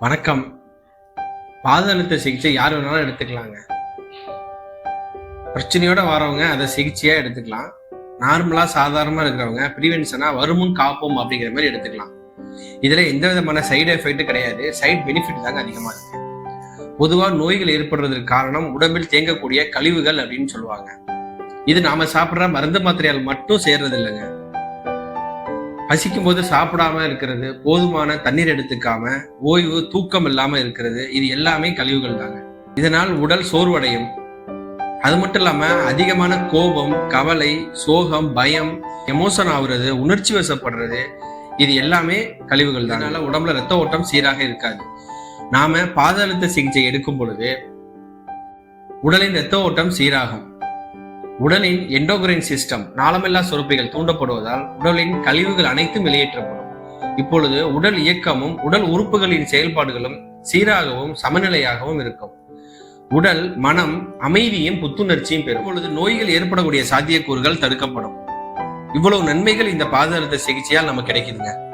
வணக்கம். பாத அழுத்த சிகிச்சை யார் வேணாலும் எடுத்துக்கலாங்க. பிரச்சனையோட வரவங்க அதை சிகிச்சையா எடுத்துக்கலாம். நார்மலா சாதாரணமா இருக்கிறவங்க ப்ரிவென்ஷனா வருமுன் காப்போம் அப்படிங்கிற மாதிரி எடுத்துக்கலாம். இதுல எந்த விதமான சைடு எஃபெக்ட் கிடையாது. சைடு பெனிஃபிட் தாங்க அதிகமா இருக்கு. பொதுவா நோய்கள் ஏற்படுறதுக்கு காரணம் உடம்பில் தேங்கக்கூடிய கழிவுகள் அப்படின்னு சொல்லுவாங்க. இது நாம சாப்பிடுற மருந்து மாத்திரையால் மட்டும் சேர்றது இல்லைங்க பசிக்கும் போது சாப்பிடாம இருக்கிறது போதுமான தண்ணீர் எடுத்துக்காம ஓய்வு தூக்கம் இல்லாம இருக்கிறது இது எல்லாமே கழிவுகள் தாங்க. இதனால் உடல் சோர்வடையும். அது மட்டும் இல்லாம அதிகமான கோபம் கவலை சோகம் பயம் எமோஷன் ஆகுறது உணர்ச்சி வசப்படுறது இது எல்லாமே கழிவுகள் தான் அதனால உடம்புல ரத்த ஓட்டம் சீராக இருக்காது. நாம பாதாளத்த அழுத்த சிகிச்சை எடுக்கும் பொழுது உடலின் ரத்த ஓட்டம் சீராகும். உடலின் எண்டோகிரைன் சிஸ்டம் நாளமில்லா சுரப்பிகள் தூண்டப்படுவதால் உடலின் கழிவுகள் அனைத்தும் வெளியேற்றப்படும். இப்பொழுது உடல் இயக்கமும் உடல் உறுப்புகளின் செயல்பாடுகளும் சீராகவும் சமநிலையாகவும் இருக்கும். உடல் மனம் அமைதியும் புத்துணர்ச்சியும் பெறும். இப்பொழுது நோய்கள் ஏற்படக்கூடிய சாத்தியக்கூறுகள் தடுக்கப்படும். இவ்வளவு நன்மைகள் இந்த பாத சிகிச்சையால் நமக்கு கிடைக்குதுங்க.